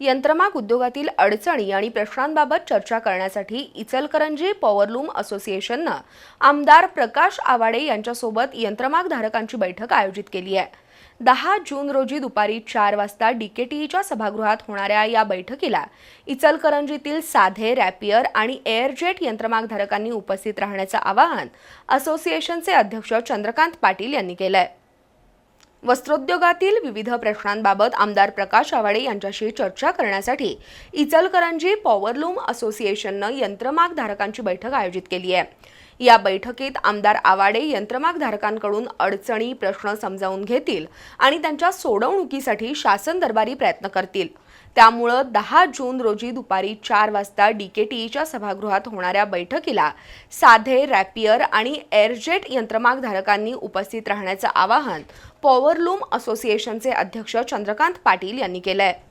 यंत्रमाग उद्योगातील अडचणी आणि प्रश्नांबाबत चर्चा करण्यासाठी इचलकरंजी पॉवरलूम असोसिएशननं आमदार प्रकाश आवाडे यांच्यासोबत यंत्रमाग धारकांची बैठक आयोजित केली आहे. दहा जून रोजी दुपारी चार वाजता डीकेटीईच्या सभागृहात होणाऱ्या या बैठकीला इचलकरंजीतील साधे रॅपियर आणि एअरजेट यंत्रमागधारकांनी उपस्थित राहण्याचं आवाहन असोसिएशनचे अध्यक्ष चंद्रकांत पाटील यांनी केलं आहे वस्त्रोद्योगातील विविध प्रश्नांबाबत आमदार प्रकाश आवाडे यांच्याशी चर्चा करण्यासाठी इचलकरंजी पॉवरलूम असोसिएशननं यंत्रमाग धारकांची बैठक आयोजित केली आहे. या बैठकीत आमदार आवाडे यंत्रमाग धारकांकडून अडचणी प्रश्न समजावून घेतील आणि त्यांच्या सोडवणुकीसाठी शासन दरबारी प्रयत्न करतील. त्यामुळं दहा जून रोजी दुपारी चार वाजता डीकेटीईच्या सभागृहात होणाऱ्या बैठकीला साधे रॅपियर आणि एअरजेट यंत्रमाग धारकांनी उपस्थित राहण्याचं आवाहन पॉवरलूम असोसिएशनचे अध्यक्ष चंद्रकांत पाटील यांनी केलं आहे